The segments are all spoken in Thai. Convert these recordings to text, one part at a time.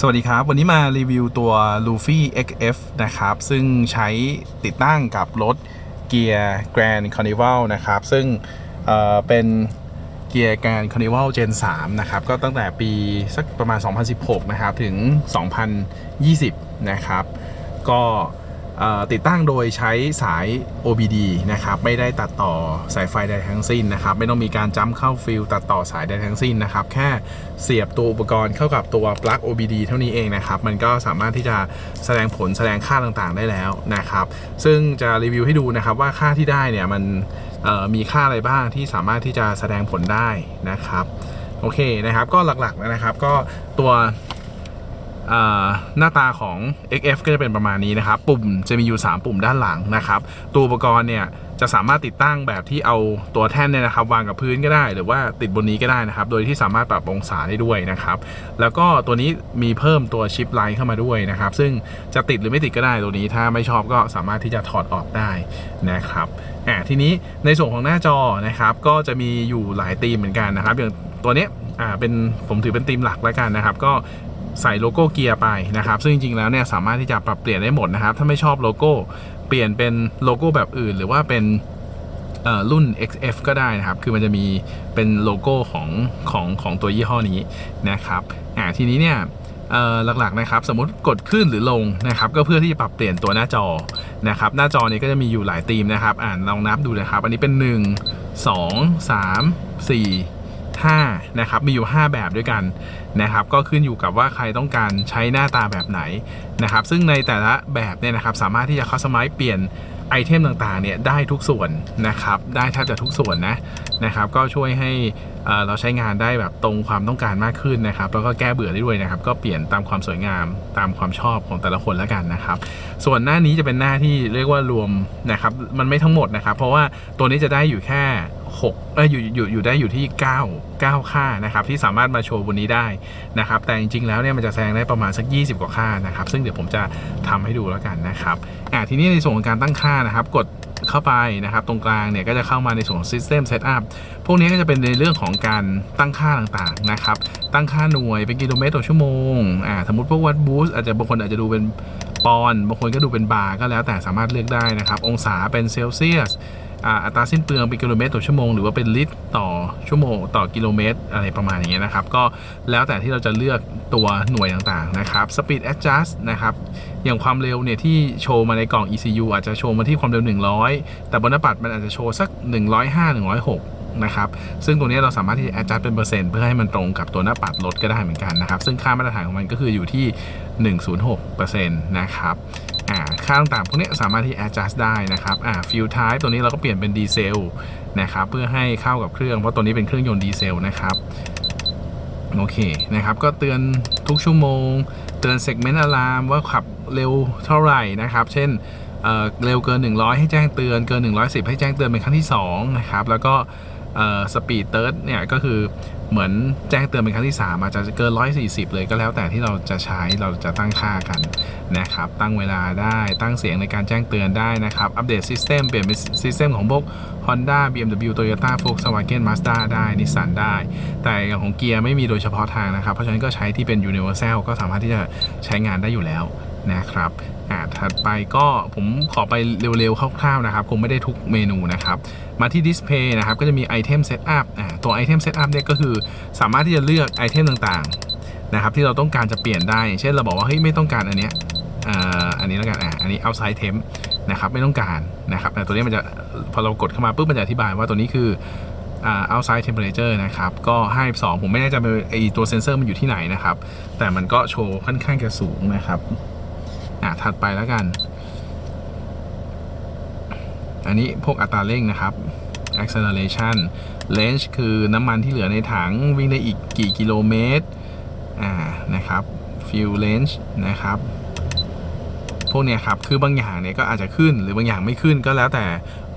สวัสดีครับ วันนี้มารีวิวตัว Luffy XF นะครับ ซึ่งใช้ติดตั้งกับรถเกียร์ Grand Carnival นะครับ ซึ่งเเป็นเกียร์ Grand Carnival Gen 3 นะครับ ก็ตั้งแต่ปีสักประมาณ 2016 นะครับ ถึง 2020 นะครับ ก็เติดตั้งโดยใช้สาย OBD นะครับไม่ได้ตัดต่อสายไฟใดทั้งสิ้นนะครับไม่ต้องมีการจ้ำเข้าฟิลตัดต่อสายใดทั้งสิ้นนะครับแค่เสียบตัวอุปกรณ์เข้ากับตัวปลั๊ก OBD เท่านี้เองนะครับมันก็สามารถที่จะแสดงผลแสดงค่าต่างๆได้แล้วนะครับซึ่งจะรีวิวให้ดูนะครับว่าค่าที่ได้เนี่ยมันมีค่าอะไรบ้างที่สามารถที่จะแสดงผลได้นะครับโอเคนะครับก็หลักๆนะครับก็ตัว หน้าตาของ XF ก็จะเป็นประมาณนี้นะครับ ปุ่มจะมีอยู่ 3 ปุ่มด้านหลังนะครับ ตัวอุปกรณ์เนี่ยจะสามารถติดตั้งแบบที่เอาตัวแท่นเนี่ยนะครับ วางกับพื้นก็ได้ หรือว่าติดบนนี้ก็ได้นะครับ โดยที่สามารถปรับองศาได้ด้วยนะครับ แล้วก็ตัวนี้มีเพิ่มตัวชิปไลท์เข้ามาด้วยนะครับ ซึ่งจะติดหรือไม่ติดก็ได้ตัวนี้ ถ้าไม่ชอบก็สามารถที่จะถอดออกได้นะครับอ่าทีนี้ในส่วนของหน้าจอนะครับ ก็จะมีอยู่หลายธีมเหมือนกันนะครับ อย่างตัวนี้อ่าเป็นผมถือเป็นธีมหลักแล้วกันนะครับ ก็ ใส่โลโก้เกียร์ไปนะครับ ซึ่งจริงๆแล้วเนี่ยสามารถที่จะปรับเปลี่ยนได้หมดนะครับ ถ้าไม่ชอบโลโก้เปลี่ยนเป็นโลโก้แบบอื่น หรือว่าเป็นรุ่น XF ก็ได้นะครับ คือมันจะมีเป็นโลโก้ของของของตัวยี่ห้อนี้นะครับอ่าทีนี้เนี่ยหลักๆนะครับ สมมติกดขึ้นหรือลงนะครับ ก็เพื่อที่จะปรับเปลี่ยนตัวหน้าจอนะครับ หน้าจอนี้ก็จะมีอยู่หลายธีมนะครับ อ่านลองนับดูนะครับ อันนี้เป็น 1 2 3 4 5นะครับมีอยู่ 5 แบบด้วยกันนะครับก็ขึ้นอยู่กับว่าใครต้องการใช้หน้าตาแบบไหนนะครับซึ่งในแต่ละแบบเนี่ยนะครับสามารถที่จะคัสตอมไมซ์เปลี่ยนไอเทมต่างๆเนี่ยได้ทุกส่วนนะครับได้แทบจะทุกส่วนนะนะครับก็ช่วยให้เราใช้งานได้แบบตรงความต้องการมากขึ้นนะครับแล้วก็แก้เบื่อได้ด้วยนะครับก็เปลี่ยนตามความสวยงามตามความชอบของแต่ละคนแล้วกันนะครับส่วนหน้านี้จะเป็นหน้าที่เรียกว่ารวมนะครับมันไม่ทั้งหมดนะครับเพราะว่าตัวนี้จะได้อยู่แค่ 6เอยอยู่อยู่อยู่ได้อยู่ที่ 9 9 ค่านะครับที่สามารถมาโชว์บนนี้ได้นะครับแต่จริงๆแล้วเนี่ยมันจะแสดงได้ประมาณสัก 20 กว่าค่านะครับซึ่งเดี๋ยวผมจะทำให้ดูแล้วกันนะครับอ่าทีนี้ในส่วนของการตั้งค่านะครับ กดเข้าไปนะครับตรงกลางเนี่ยก็จะเข้ามาในส่วนของ System Setup พวกนี้ก็จะเป็นในเรื่องของการตั้งค่าต่างๆนะครับตั้งค่าหน่วยเป็นกิโลเมตรต่อชั่วโมงอ่าสมมติพวกวัดบูสอาจจะบางคนอาจจะดูเป็นปอนบางคนก็ดูเป็นบาร์ก็แล้วแต่สามารถเลือกได้นะครับองศาเป็นเซลเซียส อัตราสิ้นเปลืองเป็นกิโลเมตรต่อชั่วโมงหรือว่าเป็นลิตรต่อชั่วโมงต่อกิโลเมตรอะไรประมาณอย่างเงี้ยนะครับ ก็แล้วแต่ที่เราจะเลือกตัวหน่วยต่างๆนะครับ Speed Adjust นะครับอย่างความเร็วเนี่ยที่โชว์มาในกล่อง ECU อาจจะโชว์มาที่ความเร็ว 100 แต่บนหน้าปัดมันอาจจะโชว์สัก 105 106นะครับซึ่งตรงนี้เราสามารถที่จะ adjust เป็นเปอร์เซ็นต์เพื่อให้มันตรงกับตัวหน้าปัดรถก็ได้เหมือนกันนะครับ ซึ่งค่ามาตรฐานของมันก็คืออยู่ที่ 106%นะครับ อ่าค่าต่างๆพวกนี้สามารถที่ adjust ได้นะครับอ่า fuel type ตัวนี้เราก็เปลี่ยนเป็นดีเซลนะครับเพื่อให้เข้ากับเครื่องเพราะตัวนี้เป็นเครื่องยนต์ดีเซลนะครับโอเคนะครับก็เตือนทุกชั่วโมง เตือน segment alarm ว่าขับเร็วเท่าไหร่นะครับ เช่นเเร็วเกิน 100 ให้แจ้งเตือนเกิน 110 ให้แจ้งเตือนเป็นครั้งที่2นะครับแล้วก็ สปีดเติร์ดเนี่ยก็คือเหมือนแจ้งเตือนเป็นครั้งที่ 3 อาจจะเกิน 140 เลยก็แล้วแต่ที่เราจะใช้เราจะตั้งค่ากันนะครับ ตั้งเวลาได้ตั้งเสียงในการแจ้งเตือนได้นะครับ อัปเดตซิสเต็มเปลี่ยนเป็นซิสเต็มของพวก Honda BMW Toyota Volkswagen Mazda ได้ Nissan ได้ แต่อย่างของเกียร์ไม่มีโดยเฉพาะทางนะครับ เพราะฉะนั้นก็ใช้ที่เป็น Universal ก็สามารถที่จะใช้งานได้อยู่แล้ว นะครับอ่าถัดไปก็ผมขอไปเร็วๆคร่าวๆนะครับคงไม่ได้ทุกเมนูนะครับ มาที่ Display นะครับก็จะมี Item Setup อ่าตัว Item Setup เนี่ยก็คือสามารถที่จะเลือกไอเทมต่างๆนะครับที่เราต้องการจะเปลี่ยนได้ เช่นเราบอกว่าเฮ้ยไม่ต้องการอันเนี้ยอ่าอันนี้แล้วกันอ่าอันนี้ outside temp นะครับไม่ต้องการนะครับแต่ตัวนี้มันจะพอเรากดเข้ามาปุ๊บมันจะอธิบายว่าตัวนี้คืออ่า outside temperature นะครับ ก็52ผมไม่แน่ใจว่าไอตัวเซนเซอร์มันอยู่ที่ไหนนะครับ แต่มันก็โชว์ค่อนข้างจะสูงนะครับ อะถัดไปแล้วกัน อันนี้พวกอัตราเร่งนะครับ acceleration range คือน้ำมันที่เหลือในถังวิ่งได้อีกกี่กิโลเมตร อ่า นะครับ fuel range นะครับ พวกเนี้ยครับ คือบางอย่างเนี่ยก็อาจจะขึ้นหรือบางอย่างไม่ขึ้นก็แล้วแต่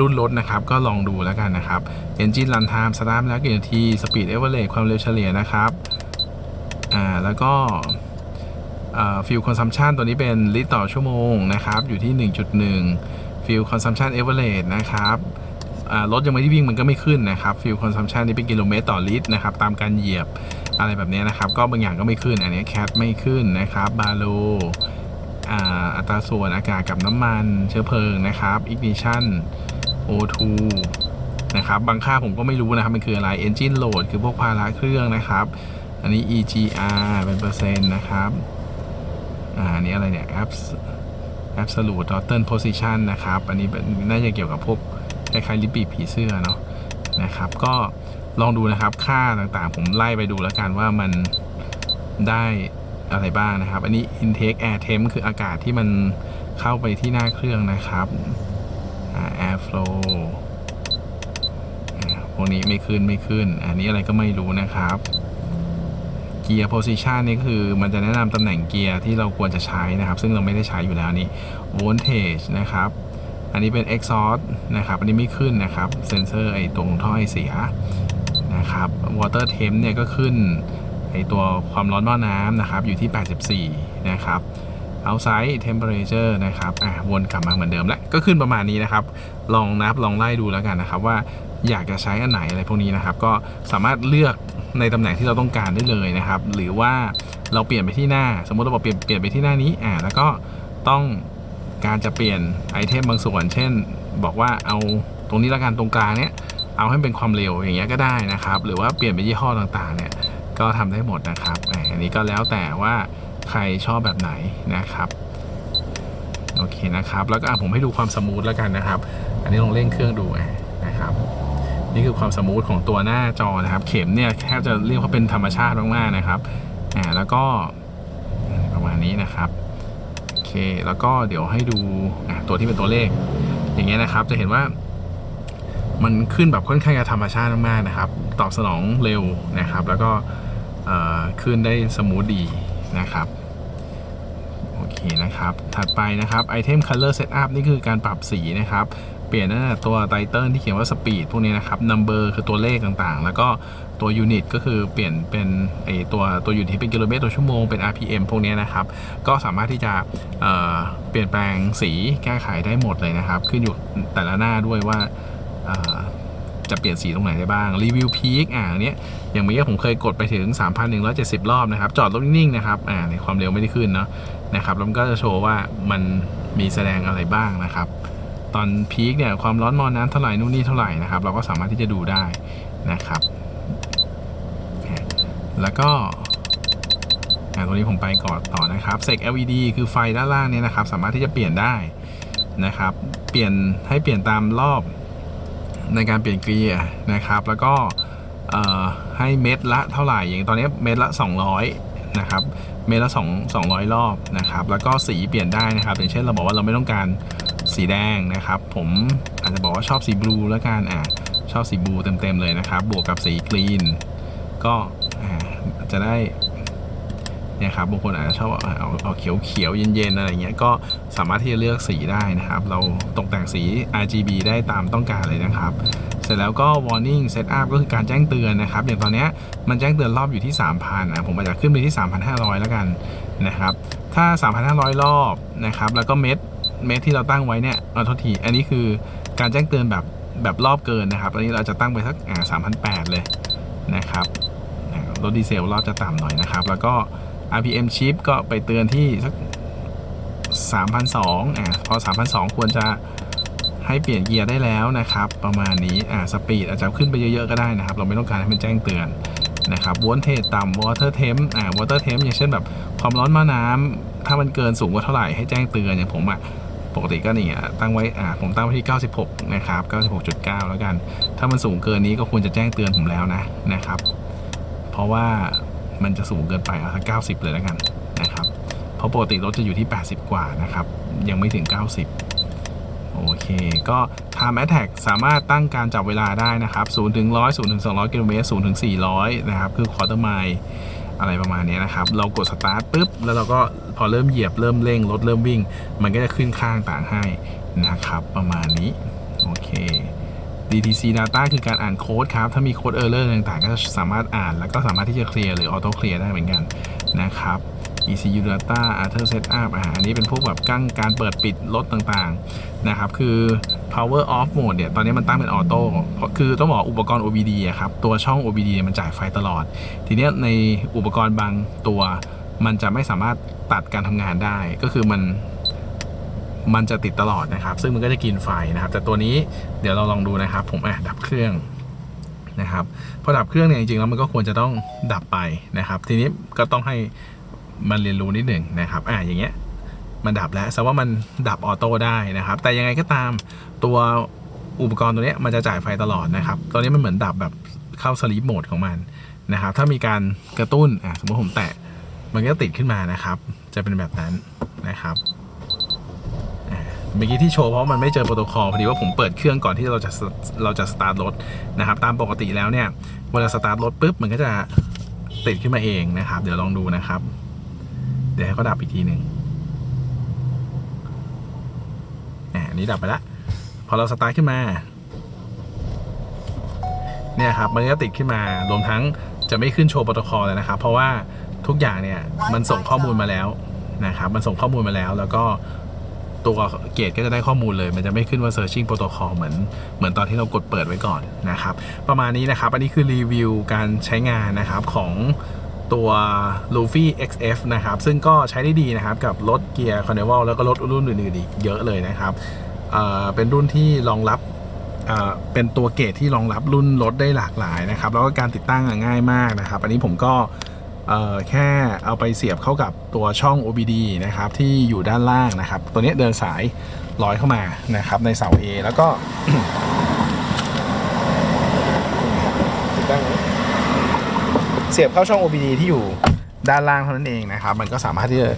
รุ่นรถนะครับ ก็ลองดูแล้วกันนะครับ engine run time start แล้วกี่นาที speed average ความเร็วเฉลี่ยนะครับ อ่า แล้วก็ fuel consumption ตัวนี้เป็นลิตรต่อชั่วโมงนะครับ อยู่ที่ 1.1 fuel consumption average นะครับรถยังไม่ได้วิ่งมันก็ไม่ขึ้นนะครับ fuel consumption นี่เป็นกิโลเมตรต่อลิตรนะครับ ตามการเหยียบอะไรแบบนี้นะครับ ก็บางอย่างก็ไม่ขึ้น อันนี้แคทไม่ขึ้นนะครับบาโลอัตราส่วนอากาศกับน้ำมันเชื้อเพลิงนะครับ ignition O2 นะครับ บางค่าผมก็ไม่รู้นะครับ มันคืออะไร engine load คือพวกภาระเครื่องนะครับ อันนี้ EGR เป็นเปอร์เซ็นต์นะครับ อ่าอันนี้อะไรเนี่ย abs absolute total position นะครับ อันนี้น่าจะเกี่ยวกับพวกคล้ายๆลิปปีผีเสื้อเนาะนะครับ ก็ลองดูนะครับค่าต่างๆ ผมไล่ไปดูแล้วกันว่ามันได้อะไรบ้างนะครับ อันนี้ intake air temp คืออากาศที่มันเข้าไปที่หน้าเครื่องนะครับอ่า air flow อ่าพวกนี้ไม่ขึ้นไม่ขึ้น อันนี้อะไรก็ไม่รู้นะครับ เกียร์ position นี่คือ มันจะแนะนำตำแหน่งเกียร์ที่เราควรจะใช้นะครับ ซึ่งเราไม่ได้ใช้อยู่แล้วนี่ voltage นะครับ อันนี้เป็น exhaust นะครับ อันนี้ไม่ขึ้นนะครับ เซนเซอร์ไอตรงท่อไอเสียนะครับ water temp เนี่ยก็ขึ้นไอตัวความร้อนหม้อน้ำนะครับ อยู่ที่ 84 นะครับ outside temperature นะครับอะวนกลับมาเหมือนเดิมแล้วก็ขึ้นประมาณนี้นะครับ ลองนับลองไล่ดูแล้วกันนะครับว่าอยากจะใช้อันไหนอะไรพวกนี้นะครับ ก็สามารถเลือก ในตำแหน่งที่เราต้องการได้เลยนะครับ หรือว่าเราเปลี่ยนไปที่หน้า สมมติเราบอกเปลี่ยนเปลี่ยนไปที่หน้านี้อ่าแล้วก็ต้องการจะเปลี่ยนไอเทมบางส่วน เช่น บอกว่าเอาตรงนี้ละกันตรงกลางเนี้ยเอาให้เป็นความเร็วอย่างเงี้ยก็ได้นะครับ หรือว่าเปลี่ยนไปยี่ห้อต่างๆ เนี่ยก็ทำได้หมดนะครับอันนี้ก็แล้วแต่ว่าใครชอบแบบไหนนะครับโอเคนะครับ แล้วก็ผมให้ดูความสมูทแล้วกันนะครับ อันนี้ลองเร่งเครื่องดูนะครับ นี่คือความสมูทของตัวหน้าจอนะครับ เข็มเนี่ยแทบจะเรียกว่าเป็นธรรมชาติมากๆนะครับอ่าแล้วก็ประมาณนี้นะครับโอเคแล้วก็เดี๋ยวให้ดูตัวที่เป็นตัวเลข อย่างเงี้ยนะครับ จะเห็นว่า มันขึ้นแบบค่อนข้างจะธรรมชาติมากๆนะครับ ตอบสนองเร็วนะครับ แล้วก็ขึ้นได้สมูทดีนะครับโอเคนะครับ ถัดไปนะครับ Item Color Setup นี่คือการปรับสีนะครับ เปลี่ยนตั้งแต่ตัวไตเติลที่เขียนว่า Speed พวกนี้นะครับ Number คือตัวเลขต่างๆ แล้วก็ตัว Unit ก็คือเปลี่ยนเป็นไอตัวตัวยูนิตที่เป็นกิโลเมตรต่อชั่วโมงเป็น RPM พวกนี้นะครับ ก็สามารถที่จะเเปลี่ยนแปลงสีแก้ไขได้หมดเลยนะครับ ขึ้นอยู่แต่ละหน้าด้วยว่าจะเปลี่ยนสีตรงไหนได้บ้างรีวิวพีคอ่าอันเนี้ยอย่างเมื่อกี้ผมเคยกดไปถึง 3,170 รอบนะครับ จอดรถนิ่งๆนะครับอ่าในความเร็วไม่ได้ขึ้นเนาะนะครับแล้วมันก็จะโชว์ว่ามันมีแสดงอะไรบ้างนะครับ ตอนพีคเนี่ยความร้อนมอน้ำเท่าไหร่นู่นนี่เท่าไหร่นะครับ เราก็สามารถที่จะดูได้นะครับ แล้วก็อะตรงนี้ผมไปก่อนต่อนะครับเซก LED คือไฟด้านล่างเนี่ยนะครับ สามารถที่จะเปลี่ยนได้นะครับ เปลี่ยนให้เปลี่ยนตามรอบในการเปลี่ยนเกียร์นะครับ แล้วก็ให้เม็ดละเท่าไหร่ อย่างตอนนี้เม็ดละ 200 นะครับ เมตรละ 2 200 รอบนะครับ แล้วก็สีเปลี่ยนได้นะครับ อย่างเช่นเราบอกว่าเราไม่ต้องการ สีแดงนะครับ ผมอาจจะบอกว่าชอบสีบลูแล้วกันอะชอบสีบลูเต็มๆเลยนะครับ บวกกับสีกรีน ก็อาจะได้เนี่ยครับบางคนอาจจะชอบเอาเอาเขียวเขียวๆเย็นๆอะไรเงี้ยก็สามารถที่จะเลือกสีได้นะครับ เราตกแต่งสี RGB ได้ตามต้องการเลยนะครับ เสร็จแล้วก็ warning setup ก็คือการแจ้งเตือนนะครับ อย่างตอนนี้มันแจ้งเตือนรอบอยู่ที่ 3,000อะผมอาจจะขึ้นไปที่ 3,500 แล้วกันนะครับ ถ้า 3,500 รอบนะครับ แล้วก็เม็ด เม็ดที่เราตั้งไว้เนี่ยเอาทษทีอันนี้คือการแจ้งเตือนแบบแบบรอบเกินนะครับ อันนี้เราจะตั้งไปสักอ่า3,800เลยนะครับรถดีเซลรอบจะต่ำหน่อยนะครับ แล้วก็ RPM chip ก็ไปเตือนที่สัก3,200อ่าพอ3,200ควรจะให้เปลี่ยนเกียร์ได้แล้วนะครับ ประมาณนี้อ่าสปีดอาจจะขึ้นไปเยอะๆก็ได้นะครับ เราไม่ต้องการให้มันแจ้งเตือนนะครับวอลเทต่ำวอเตอร์เทมอ่าวอเตอร์เทมอย่างเช่นแบบความร้อนมาน้ำถ้ามันเกินสูงกว่าเท่าไหร่ให้แจ้งเตือนอย่างผมอะ ปกติก็นี่อะตั้งไว้อ่าผมตั้งไว้ที่ 96 นะครับ 96.9 แล้วกัน ถ้ามันสูงเกินนี้ก็ควรจะแจ้งเตือนผมแล้วนะนะครับ เพราะว่ามันจะสูงเกินไปเอาสัก90 เลยแล้วกันนะครับ เพราะปกติรถจะอยู่ที่ 80 กว่านะครับ ยังไม่ถึง 90โอเค ก็ Time Attack สามารถตั้งการจับเวลาได้นะครับ0ถึง100 0ถึง200กิโลเมตร0ถึง400 นะครับ คือ Quarter Mile อะไรประมาณนี้นะครับ เรากดสตาร์ทปุ๊บ แล้วเราก็พอเริ่มเหยียบเริ่มเร่งรถเริ่มวิ่ง มันก็จะขึ้นข้างต่างให้นะครับ ประมาณนี้ โอเค DTC Data คือการอ่านโค้ดครับ ถ้ามีโค้ดเออร์เรอร์ต่างๆ ก็สามารถอ่าน แล้วก็สามารถที่จะเคลียร์หรือออโต้เคลียร์ได้เหมือนกันนะครับ ECU data Arthur setup อ่าอันนี้เป็นพวกแบบกั้งการเปิดปิดรถต่างๆนะครับ คือ power off mode เนี่ย ตอนนี้มันตั้งเป็นออโต้คือต้องบอกอุปกรณ์ OBD อะครับ ตัวช่อง OBD มันจ่ายไฟตลอด ทีเนี้ยในอุปกรณ์บางตัว มันจะไม่สามารถตัดการทำงานได้ ก็คือมันมันจะติดตลอดนะครับ ซึ่งมันก็จะกินไฟนะครับ แต่ตัวนี้เดี๋ยวเราลองดูนะครับ ผมอะดับเครื่องนะครับ พอดับเครื่องเนี่ยจริงๆแล้วมันก็ควรจะต้องดับไปนะครับ ทีนี้ก็ต้องให้ มันเรียนรู้นิดหนึ่งนะครับอะอย่างเงี้ยมันดับแล้วแสดงว่ามันดับออโต้ได้นะครับ แต่ยังไงก็ตามตัวอุปกรณ์ตัวนี้มันจะจ่ายไฟตลอดนะครับตัวนี้มันเหมือนดับแบบเข้าสลีปโหมดของมันนะครับ ถ้ามีการกระตุ้นอะสมมติผมแตะมันก็ติดขึ้นมานะครับ จะเป็นแบบนั้นนะครับเมื่อกี้ที่โชว์เพราะมันไม่เจอโปรโตคอลพอดีว่าผมเปิดเครื่องก่อนที่เราจะเราจะสตาร์ทรถนะครับ ตามปกติแล้วเนี่ยเวลาสตาร์ทรถปุ๊บมันก็จะติดขึ้นมาเองนะครับ เดี๋ยวลองดูนะครับ เดี๋ยวให้เขาดับอีกทีหนึ่งอันนี้ดับไปละพอเราสตาร์ทขึ้นมา เนี่ยครับมันก็ติดขึ้นมารวมทั้งจะไม่ขึ้นโชว์โปรโตคอลเลยนะครับ เพราะว่าทุกอย่างเนี่ยมันส่งข้อมูลมาแล้วนะครับ มันส่งข้อมูลมาแล้ว แล้วก็ตัวเกตก็จะได้ข้อมูลเลย มันจะไม่ขึ้นว่า searching protocol เหมือนเหมือนตอนที่เรากดเปิดไว้ก่อนนะครับ ประมาณนี้นะครับ อันนี้คือรีวิวการใช้งานนะครับของ ตัว Luffy XF นะครับ ซึ่งก็ใช้ได้ดีนะครับ กับรถเกียร์ Carnival แล้วก็รถรุ่นอื่นๆอีกเยอะเลยนะครับเป็นรุ่นที่รองรับเป็นตัวเกรดที่รองรับรุ่นรถได้หลากหลายนะครับ แล้วก็การติดตั้งง่ายมากนะครับ อันนี้ผมก็แค่เอาไปเสียบเข้ากับตัวช่อง OBD นะครับ ที่อยู่ด้านล่างนะครับ ตัวนี้เดินสายร้อยเข้ามานะครับ ในเสา A แล้วก็ ติดตั้งไว้ เสียบเข้าช่อง OBD ที่อยู่ด้านล่างเท่านั้นเองนะครับ มันก็สามารถที่จะ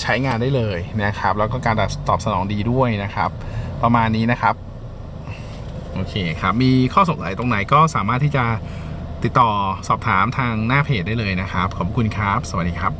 ใช้งานได้เลยนะครับ แล้วก็การตอบสนองดีด้วยนะครับ ประมาณนี้นะครับ โอเคครับ มีข้อสงสัยตรงไหนก็สามารถที่จะติดต่อสอบถามทางหน้าเพจได้เลยนะครับ ขอบคุณครับ สวัสดีครับ